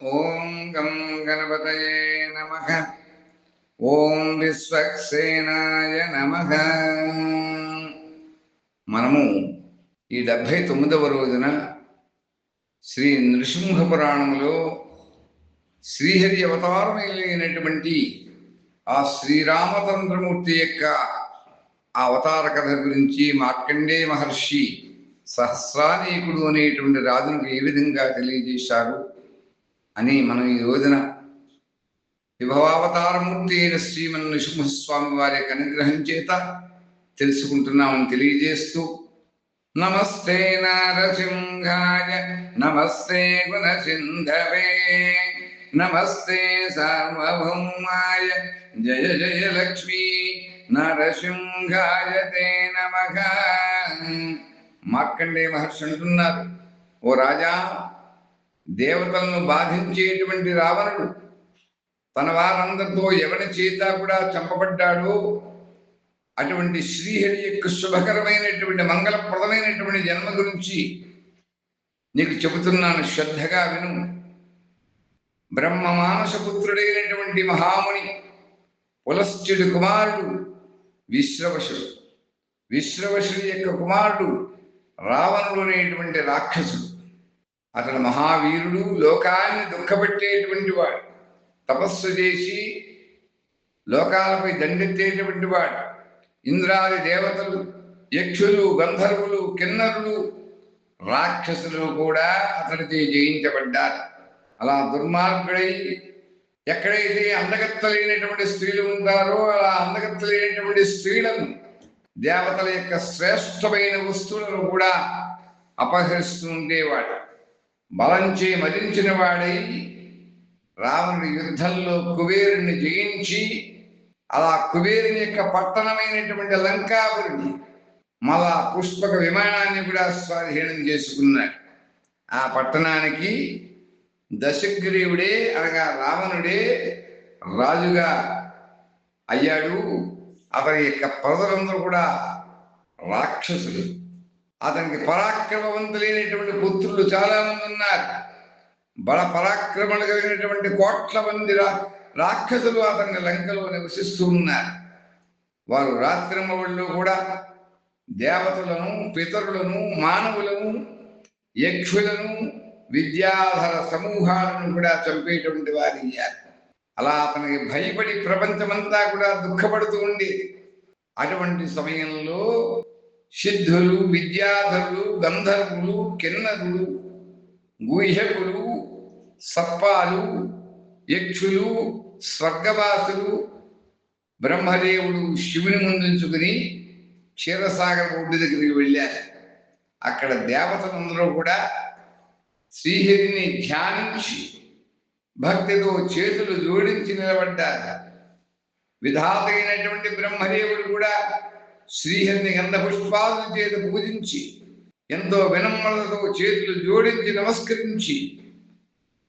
ఓం గం గణపతయే నమ. ఓం విశ్వక్సేనాయ నమ. మనము ఈ డెబ్భై తొమ్మిదవ రోజున శ్రీ నృసింహ పురాణంలో శ్రీహరి అవతారమైనటువంటి ఆ శ్రీరామచంద్రమూర్తి యొక్క ఆ అవతార కథ గురించి మార్కండే మహర్షి సహస్రానీకుడు అనేటువంటి రాజునికి ఏ విధంగా తెలియజేశారు? అని మనం ఈ రోజున విభవావతారమూర్తి అయిన శ్రీమన్ నృసింహస్వామి వారి యొక్క అనుగ్రహం చేత తెలుసుకుంటున్నామని తెలియజేస్తూ నమస్తే నారసింహాయ నమస్తే గుణసింధవే నమస్తే సార్వభౌమాయ జయ జయ లక్ష్మీ నరసింహాయ తే నమ. మార్కండే మహర్షి అంటున్నారు ఓ రాజా దేవతలను బాధించేటువంటి రావణుడు. తన వారందరితో ఎవరి చేత కూడా చంపబడ్డాడో అటువంటి శ్రీహరి యొక్క శుభకరమైనటువంటి మంగళప్రదమైనటువంటి జన్మ గురించి నీకు చెబుతున్నాను శ్రద్ధగా విను. బ్రహ్మ మానసపుత్రుడైనటువంటి మహాముని పులశ్చుడి కుమారుడు విశ్రవశుడు. విశ్రవశుడి యొక్క కుమారుడు రావణుడు అనేటువంటి రాక్షసుడు. అతను మహావీరుడు లోకాన్ని దుఃఖపెట్టేటువంటి వాడు. తపస్సు చేసి లోకాలపై దండెత్తేటువంటి వాడు. ఇంద్రాది దేవతలు యక్షులు గంధర్వులు కిన్నరులు రాక్షసులు కూడా అతనితో జయించబడ్డారు. అలా దుర్మార్గుడై ఎక్కడైతే అందగత్తలేనటువంటి స్త్రీలు ఉంటారో అలా అందగత్తలేనటువంటి స్త్రీలను దేవతల యొక్క శ్రేష్టమైన వస్తువులను కూడా అపహరిస్తూ ఉండేవాడు. బలంచే మదించిన వాడై రావణుడి యుద్ధంలో కుబేరుని జయించి అలా కుబేరుని యొక్క పట్టణమైనటువంటి లంకాపురిని మళ్ళా పుష్పక విమానాన్ని కూడా స్వాధీనం చేసుకున్నాడు ఆ పట్టణానికి దశగ్రీవుడే అనగా రావణుడే రాజుగా అయ్యాడు. అతని యొక్క ప్రజలందరూ కూడా రాక్షసులు. అతనికి పరాక్రమవంతులైనటువంటి పుత్రులు చాలా మంది ఉన్నారు. బల పరాక్రమణ కలిగినటువంటి కోట్ల మంది రాక్షసులు అతని లంకలో నివసిస్తూ ఉన్నారు. వారు రాత్రిమవుళ్ళు కూడా దేవతలను పితరులను మానవులను యక్షులను విద్యాధర సమూహాలను కూడా చంపేటువంటి వారు అయ్యారు. అలా అతనికి భయపడి ప్రపంచమంతా కూడా దుఃఖపడుతూ ఉండేది. అటువంటి సమయంలో సిద్ధులు విద్యాధరులు గంధర్వులు కిన్నరులు గుహ్యకులు సప్పాలు యక్షులు స్వర్గవాసులు బ్రహ్మదేవుడు శివుని ముందుంచుకుని క్షీరసాగర ఒడ్డు దగ్గరికి వెళ్ళారు. అక్కడ దేవతలందరూ కూడా శ్రీహరిని ధ్యానించి భక్తితో చేతులు జోడించి నిలబడ్డారు. విధాత అయినటువంటి బ్రహ్మదేవుడు కూడా శ్రీహరిని గంధ పుష్పాలను చేత పూజించి ఎంతో వినమ్రతతో చేతులు జోడించి నమస్కరించి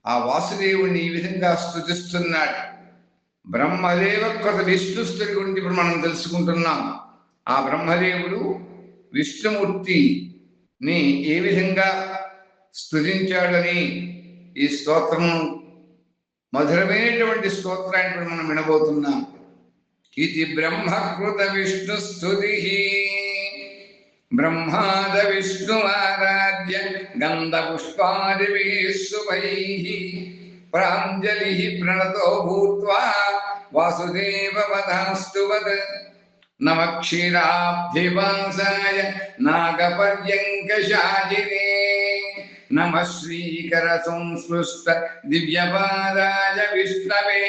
ఆ వాసుదేవుణ్ణి ఈ విధంగా స్థుతిస్తున్నాడు బ్రహ్మదేవ కృత విష్ణు గురించి ఇప్పుడు మనం తెలుసుకుంటున్నాం. ఆ బ్రహ్మదేవుడు విష్ణుమూర్తిని ఏ విధంగా స్థుతించాడని ఈ స్తోత్రం మధురమైనటువంటి స్తోత్రాన్ని మనం వినబోతున్నాం. ఇది బ్రహ్మకృత విష్ణు స్తుతి బ్రహ్మాద విష్ణు ఆరాధ్య గంధ పుష్పాదిభి శుభై ప్రాంజలి ప్రణతో భూత్వా వాసుదేవ వధాస్తువద్ నమ క్షీరాబ్ధివాసాయ నాగపర్యంకశాజినే నమ శ్రీకర సంస్పృష్ట దివ్యపాదాయ విష్ణవే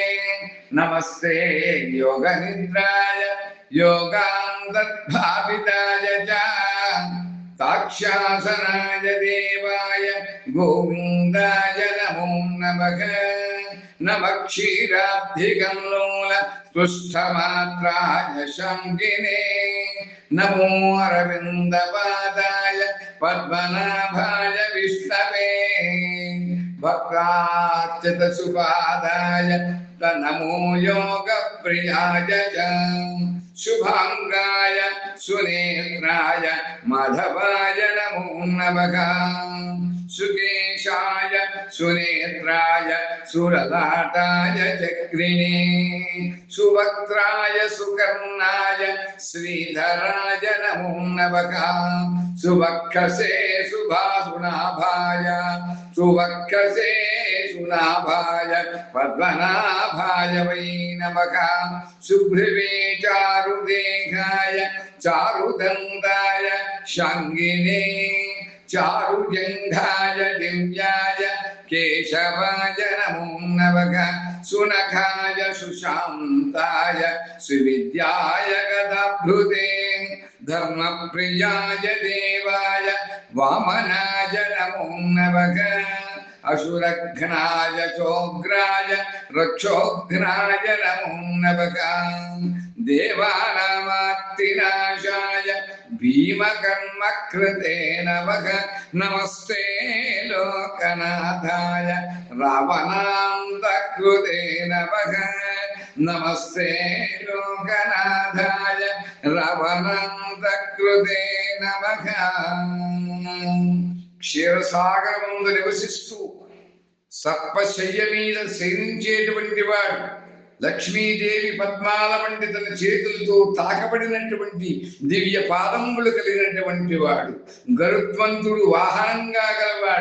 నమస్తే యోగ నిద్రాయ యోగాంతర్భావితాయ చ. సాక్షాసనాయ దేవాయ గోవిందాయ నమో నమః. నమ క్షీరాబ్ధికంలోల స్పృష్టమాత్రాయ శంకినే. నమో అరవిందపాదాయ పద్మనాభాయ वक्राच्युतशुभादाय नमो योगप्रियाय च। शुभाङ्गाय सुनेत्राय माधवाय नमो नमः। सुकेशाय सुनेत्राय सुरलाटाय चक्रिणे। सुवक्त्राय सुकर्णाय श्रीधराय नमो नमः। सुवक्षसे सु शुभा सुनाभाय सुनाभाय, पद्मनाभाय वै नमः। चारुदेहाय चारुदन्दाय शाङ्गिने चारुजङ्घाय दिव्याय केशवाय नमो नमः। सुनखाय, सुशान्ताय, सुविद्याय गदभृते ధర్మప్రియాయ దేవాయ వామనాయ నమో నమః అసురఘ్నాయ చోగ్రాయ రక్షోఘ్నాయ నమో నమః దేవానామాత్రినాశాయ భీమకర్మకృతే నమః నమస్తే లోకనాథాయ రావణాంతకృతే నమః నమస్తే లోకనాథాయ రావణాంతకృతే నమః క్షీరసాగరముందు నివసిస్తూ సర్పశయ్య మీద శయనించేటువంటి వాడు లక్ష్మీదేవి పద్మాల వంటి తన చేతులతో తాకబడినటువంటి దివ్య పాదములు కలిగినటువంటి వాడు గరుత్వంతుడు వాహనంగా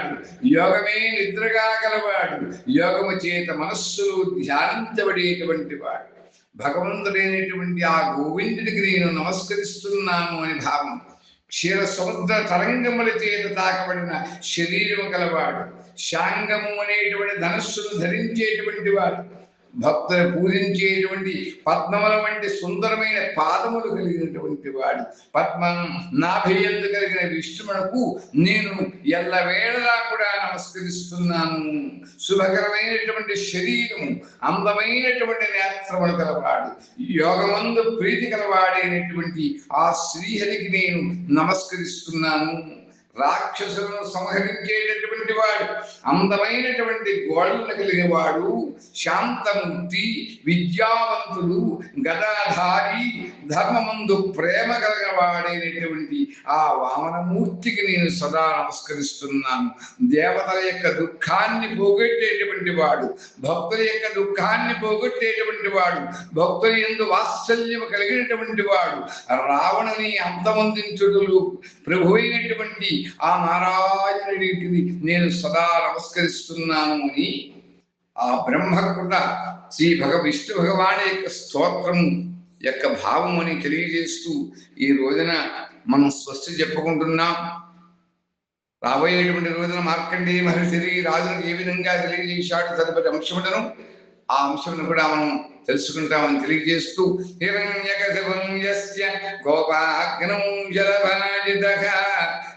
గలవాడు యోగమే నిద్రగా గలవాడు. యోగము చేత మనస్సులు ధ్యానించబడేటువంటి వాడు. భగవంతుడైనటువంటి ఆ గోవిందుడికి నేను నమస్కరిస్తున్నాను అని భావం. క్షీర సముద్ర తరంగముల చేత తాకబడిన శరీరము కలవాడు శాంగము అనేటువంటి ధనస్సును ధరించేటువంటి వాడు. భక్తులు పూజించేటువంటి పద్మముల వంటి సుందరమైన పాదములు కలిగినటువంటి వాడు. పద్మం నాభియందు కలిగిన విష్ణువునకు నేను ఎల్లవేళలా కూడా నమస్కరిస్తున్నాను. శుభకరమైనటువంటి శరీరము అందమైనటువంటి నేత్రములు కలవాడు యోగమందు ప్రీతి కలవాడైనటువంటి ఆ శ్రీహరికి నేను నమస్కరిస్తున్నాను. రాక్షసులను సంహరించేటటువంటి వాడు అందమైనటువంటి గోడలను కలిగిన వాడు శాంతమూర్తి విద్యావంతుడు గదాధారి ధర్మమందు ప్రేమ కలిగిన వాడైనటువంటి ఆ వామనమూర్తికి నేను సదా నమస్కరిస్తున్నాను. దేవతల యొక్క దుఃఖాన్ని పోగొట్టేటువంటి వాడు భక్తుల యొక్క దుఃఖాన్ని పోగొట్టేటువంటి వాడు భక్తుల ఎందు వాత్సల్యం కలిగినటువంటి వాడు రావణని అంతమొందించుడులు ప్రభు అయినటువంటి ఆ నారాయణుడికి నేను సదా నమస్కరిస్తున్నాను అని ఆ బ్రహ్మకృత శ్రీ భగ విష్ణు భగవాని యొక్క స్తోత్రం యొక్క భావం అని తెలియజేస్తూ ఈ రోజున మనం స్వస్తి చెప్పుకుంటున్నాం. రాబోయేటువంటి రోజున మార్కండేయ మహర్షి రాజును ఏ విధంగా తెలియజేశాడు తదుపరి అంశములను ఆ అంశమును కూడా మనం తెలుసుకుంటామని తెలియజేస్తూ హిరణ్యకశివం గోపాగ్నం జలభాజిత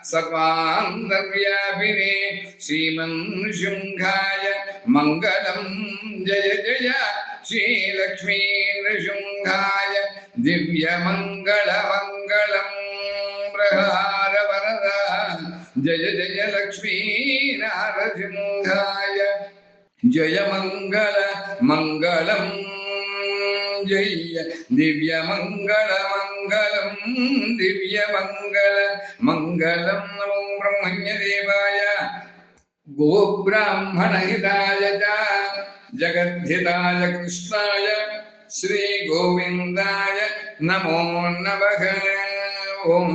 సర్వాంతర్వ్యాపినే శ్రీమన్ శృంగాయ మంగళం. జయ జయ శ్రీలక్ష్మీ నృశృంగాయ దివ్య మంగళ మంగళం. ప్రహార వరద జయ జయ లక్ష్మీ నారసింహాయ జయ మంగళ మంగళం జయ దివ్య మంగళ మంగళం దివ్య మంగళ మంగళం నమో బ్రహ్మణ్య దేవాయ గోబ్రాహ్మణ హితాయ చ జగద్ధితాయ కృష్ణాయ శ్రీ గోవిందాయ నమో నమః ఓం